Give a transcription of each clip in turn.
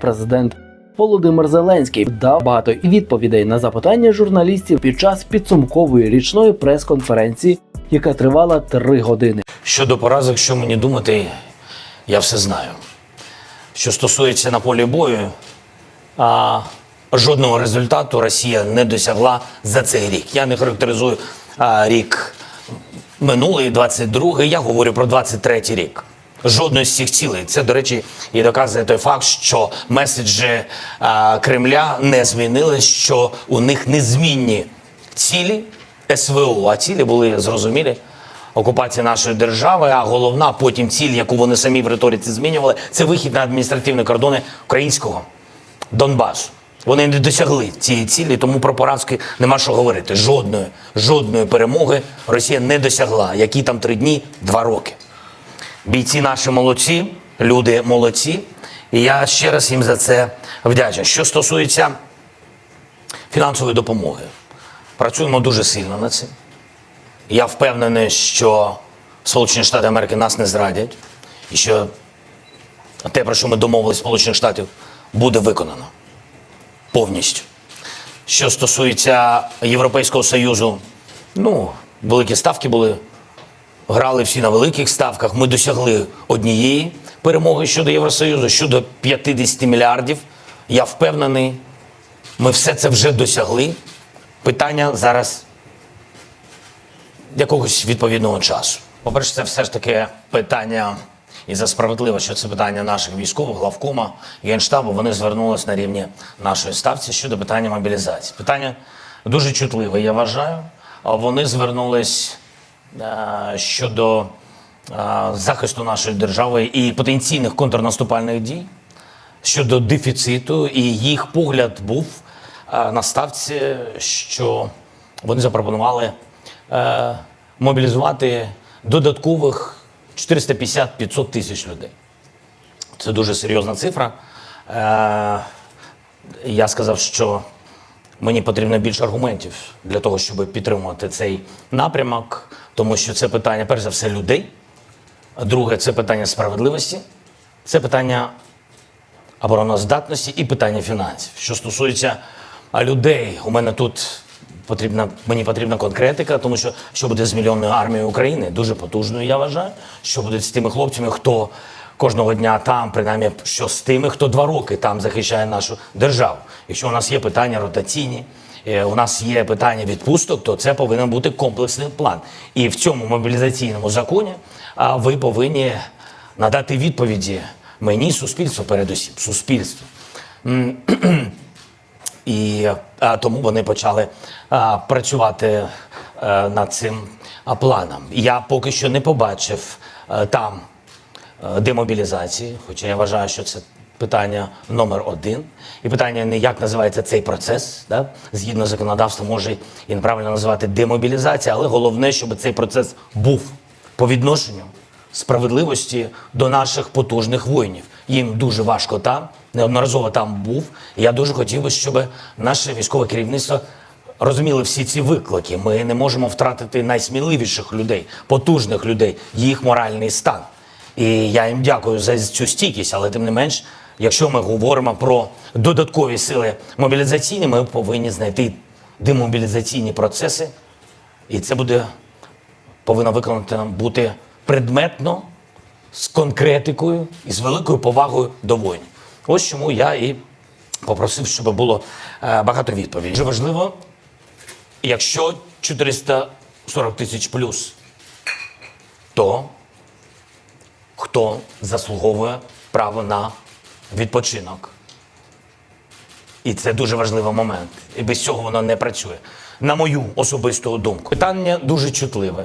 Президент Володимир Зеленський дав багато відповідей на запитання журналістів під час підсумкової річної прес-конференції, яка тривала три години. Щодо поразок, що мені думати, я все знаю. Що стосується на полі бою, а, жодного результату Росія не досягла за цей рік. Я не характеризую а, рік минулий, 22-й, я говорю про 23-й рік. Жодної з цих цілей. Це, до речі, і доказує той факт, що меседжі а, Кремля не змінились, що у них незмінні цілі СВО, а цілі були зрозумілі. Окупація нашої держави, а головна потім ціль, яку вони самі в риториці змінювали, це вихід на адміністративні кордони українського Донбасу. Вони не досягли цієї цілі, тому про поразки нема що говорити. Жодної, жодної перемоги Росія не досягла. Які там три дні, два роки. Бійці наші молодці, люди молодці. І я ще раз їм за це вдячний. Що стосується фінансової допомоги, працюємо дуже сильно над цим. Я впевнений, що Сполучені Штати Америки нас не зрадять, і що те, про що ми домовилися Сполучених Штатів, буде виконано повністю. Що стосується Європейського Союзу, ну, великі ставки були, грали всі на великих ставках. Ми досягли однієї перемоги щодо Євросоюзу, щодо 50 мільярдів. Я впевнений, ми все це вже досягли. Питання зараз якогось відповідного часу. По-перше, це все ж таки питання, і за справедливо, що це питання наших військових, главкома, генштабу, вони звернулись на рівні нашої ставці щодо питання мобілізації. Питання дуже чутливе, я вважаю. Вони звернулись щодо е, захисту нашої держави і потенційних контрнаступальних дій щодо дефіциту, і їх погляд був е, на ставці, що вони запропонували е, мобілізувати додаткових 450-500 тисяч людей. Це дуже серйозна цифра. Е, я сказав, що мені потрібно більше аргументів для того, щоб підтримувати цей напрямок, тому що це питання, перш за все, людей. Друге, це питання справедливості, це питання обороноздатності і питання фінансів. Що стосується людей, у мене тут потрібна мені потрібна конкретика, тому що що буде з мільйонною армією України, дуже потужною, я вважаю. Що буде з тими хлопцями, хто кожного дня там, принаймні, що з тими, хто два роки там захищає нашу державу. Якщо у нас є питання ротаційні. е, У нас є питання відпусток, то це повинен бути комплексний план. І в цьому мобілізаційному законі ви повинні надати відповіді мені, суспільству, передусім, суспільству. І тому вони почали працювати а, над цим планом. Я поки що не побачив а, там демобілізації, хоча я вважаю, що це питання номер один. І питання не як називається цей процес, да? згідно законодавства, може і неправильно називати демобілізація, але головне, щоб цей процес був по відношенню справедливості до наших потужних воїнів. Їм дуже важко там, неодноразово там був. І я дуже хотів би, щоб наше військове керівництво розуміло всі ці виклики. Ми не можемо втратити найсміливіших людей, потужних людей, їх моральний стан. І я їм дякую за цю стійкість, але тим не менш, якщо ми говоримо про додаткові сили мобілізаційні, ми повинні знайти демобілізаційні процеси, і це буде повинно виконати бути предметно, з конкретикою і з великою повагою до воїнів. Ось чому я і попросив, щоб було е, багато відповідей. Дуже важливо, якщо 440 тисяч плюс, то хто заслуговує право на відпочинок? І це дуже важливий момент. І без цього воно не працює. На мою особисту думку. Питання дуже чутливе.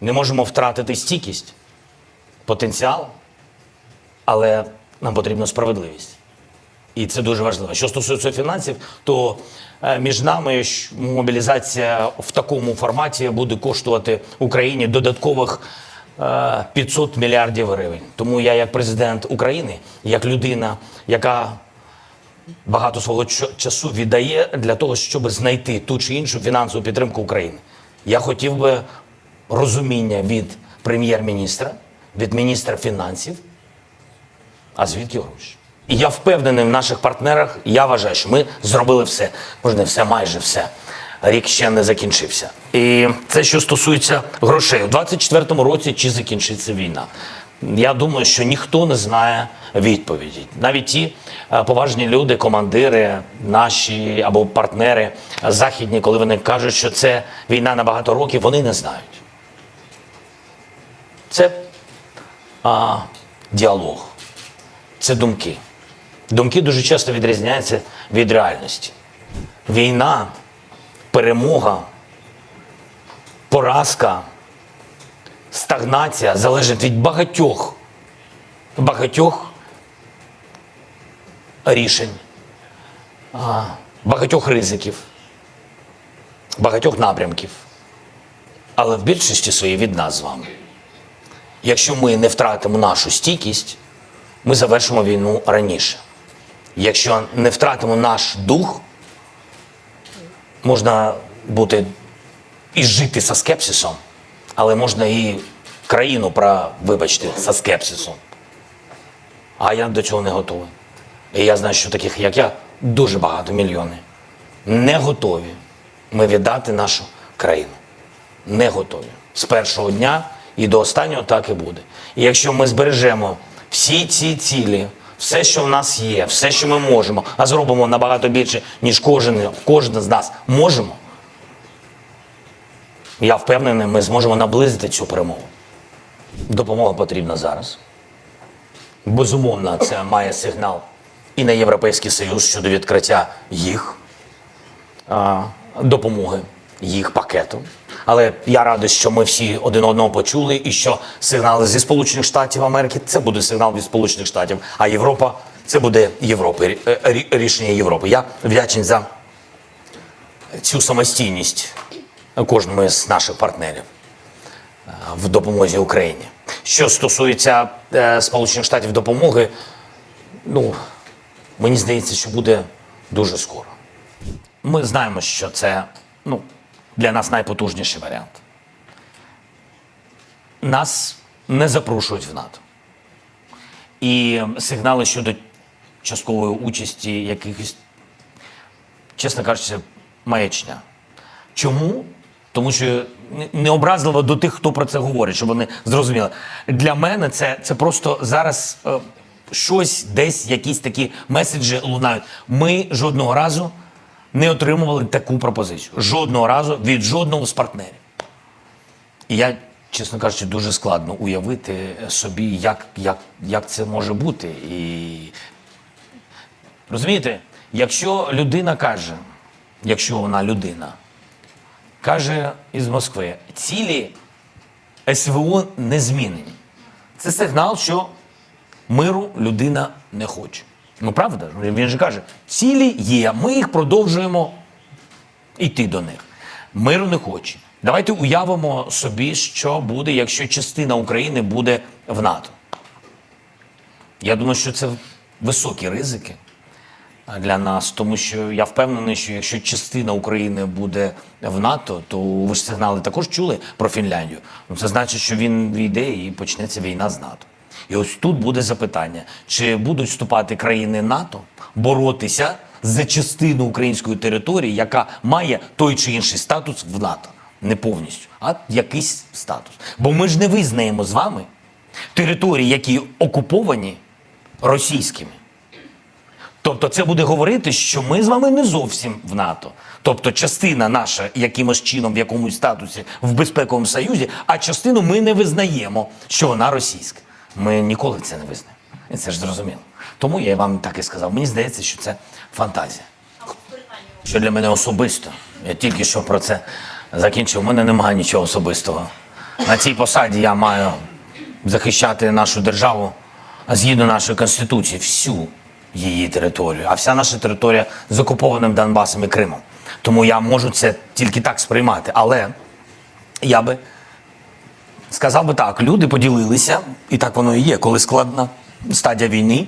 Не можемо втратити стійкість, потенціал, але нам потрібна справедливість. І це дуже важливо. Що стосується фінансів, то е, між нами мобілізація в такому форматі буде коштувати Україні додаткових 500 мільярдів гривень. Тому я, як президент України, як людина, яка багато свого часу віддає для того, щоб знайти ту чи іншу фінансову підтримку України. Я хотів би розуміння від прем'єр-міністра, від міністра фінансів, а звідки гроші? І я впевнений в наших партнерах. Я вважаю, що ми зробили все. Може, все, майже все. Рік ще не закінчився. І це що стосується грошей. У 24-му році чи закінчиться війна? Я думаю, що ніхто не знає відповіді. Навіть ті е, поважні люди, командири, наші або партнери західні, коли вони кажуть, що це війна на багато років, вони не знають. Це а, діалог, це думки. Думки дуже часто відрізняються від реальності. Війна, перемога, поразка, стагнація залежить від багатьох, багатьох рішень, багатьох ризиків, багатьох напрямків. Але в більшості своїй від нас з вами. Якщо ми не втратимо нашу стійкість, ми завершимо війну раніше. Якщо не втратимо наш дух, можна бути і жити со скепсисом, але можна і країну про, вибачте, со скепсисом. А я до цього не готовий. І я знаю, що таких, як я, дуже багато мільйони. Не готові ми віддати нашу країну. Не готові. З першого дня і до останнього так і буде. І якщо ми збережемо всі ці цілі, все, що в нас є, все, що ми можемо, а зробимо набагато більше, ніж кожен, кожен з нас можемо, я впевнений, ми зможемо наблизити цю перемогу. Допомога потрібна зараз. Безумовно, це має сигнал і на Європейський Союз щодо відкриття їх допомоги, їх пакету. Але я радий, що ми всі один одного почули, і що сигнали зі Сполучених Штатів Америки це буде сигнал від Сполучених Штатів, а Європа це буде Європи, е, рі- рішення Європи. Я вдячний за цю самостійність кожному з наших партнерів е, в допомозі Україні. Що стосується е, Сполучених Штатів допомоги, ну мені здається, що буде дуже скоро. Ми знаємо, що це ну, для нас найпотужніший варіант. Нас не запрошують в НАТО. І сигнали щодо часткової участі якихось, чесно кажучи, маячня. Чому? Тому що не- необразливо до тих, хто про це говорить, щоб вони зрозуміли. Для мене це, це просто зараз е, щось, десь якісь такі меседжі лунають. Ми жодного разу не отримували таку пропозицію. Жодного разу від жодного з партнерів. І я, чесно кажучи, дуже складно уявити собі, як, як, як це може бути. І розумієте, якщо людина каже, якщо вона людина, каже із Москви, цілі СВО не змінені. Це сигнал, що миру людина не хоче. Ну правда? Він же каже, цілі є, ми їх продовжуємо йти до них. Миру не хоче. Давайте уявимо собі, що буде, якщо частина України буде в НАТО. Я думаю, що це високі ризики для нас, тому що я впевнений, що якщо частина України буде в НАТО, то ви ж сигнали також чули про Фінляндію. Ну, це значить, що він війде і почнеться війна з НАТО. І ось тут буде запитання: чи будуть вступати країни НАТО боротися за частину української території, яка має той чи інший статус в НАТО? Не повністю, а якийсь статус. Бо ми ж не визнаємо з вами території, які окуповані російськими. Тобто це буде говорити, що ми з вами не зовсім в НАТО. Тобто частина наша якимось чином в якомусь статусі в безпековому союзі, а частину ми не визнаємо, що вона російська. Ми ніколи це не визнаємо. І це ж зрозуміло. Тому я вам так і сказав. Мені здається, що це фантазія. Що для мене особисто, я тільки що про це закінчив. У мене немає нічого особистого. На цій посаді я маю захищати нашу державу згідно нашої конституції, всю її територію, а вся наша територія з окупованим Донбасом і Кримом. Тому я можу це тільки так сприймати. Але я би сказав би так: люди поділилися, і так воно і є, коли складна стадія війни.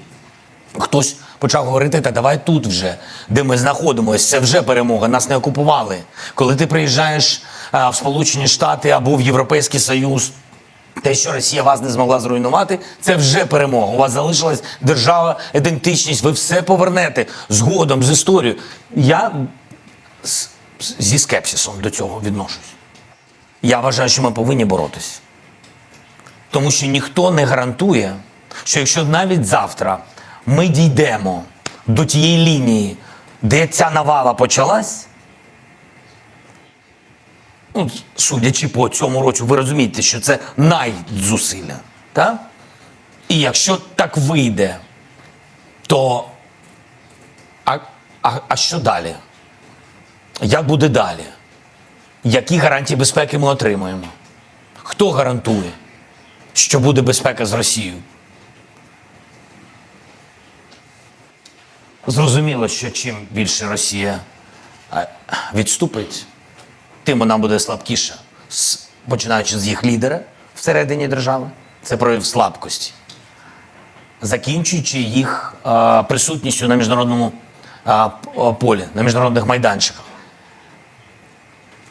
Хтось почав говорити, та давай тут вже, де ми знаходимося, це вже перемога, нас не окупували. Коли ти приїжджаєш а, в Сполучені Штати або в Європейський Союз, Те, що Росія вас не змогла зруйнувати, це вже перемога. У вас залишилась держава, ідентичність. Ви все повернете згодом з історією. Я зі скепсисом до цього відношусь. Я вважаю, що ми повинні боротися. Тому що ніхто не гарантує, що якщо навіть завтра ми дійдемо до тієї лінії, де ця навала почалась, ну, судячи по цьому році, ви розумієте, що це найзусилля. Так? І якщо так вийде, то а, а, а що далі? Як буде далі? Які гарантії безпеки ми отримаємо? Хто гарантує, що буде безпека з Росією? Зрозуміло, що чим більше Росія відступить, тим вона буде слабкіша, починаючи з їх лідера всередині держави. Це прояв слабкості. Закінчуючи їх а, присутністю на міжнародному а, полі, на міжнародних майданчиках.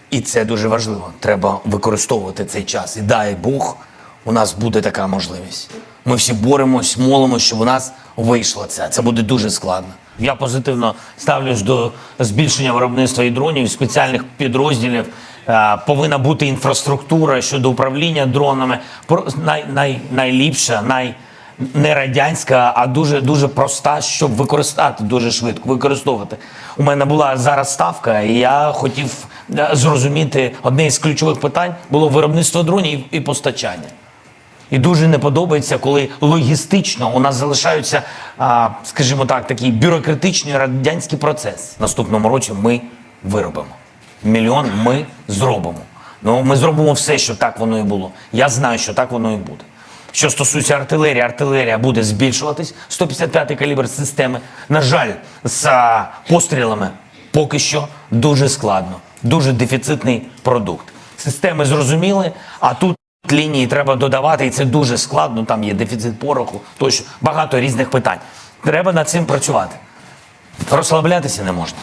І це дуже важливо. Треба використовувати цей час. І дай Бог, у нас буде така можливість. Ми всі боремось, молимось, щоб у нас вийшло це. Це буде дуже складно. Я позитивно ставлюсь до збільшення виробництва і дронів, спеціальних підрозділів. Е, Повинна бути інфраструктура щодо управління дронами. Най, най, найліпша, най, не радянська, а дуже дуже проста, щоб використати дуже швидко, використовувати. У мене була зараз ставка, і я хотів е, зрозуміти одне із ключових питань було виробництво дронів і постачання. І дуже не подобається, коли логістично у нас залишаються, скажімо так, такий бюрократичний радянський процес. Наступному році ми виробимо. Мільйон ми зробимо. Ну, ми зробимо все, щоб так воно і було. Я знаю, що так воно і буде. Що стосується артилерії, артилерія буде збільшуватись. 155-й калібр системи. На жаль, з пострілами поки що дуже складно, дуже дефіцитний продукт. Системи зрозуміли, а тут лінії треба додавати, і це дуже складно. Там є дефіцит пороху, тощо багато різних питань. Треба над цим працювати. Розслаблятися не можна.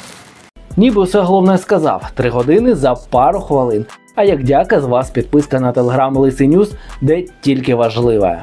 Ніби все головне сказав. Три години за пару хвилин. А як дяка з вас підписка на телеграм Лисий Ньюс, де тільки важливе.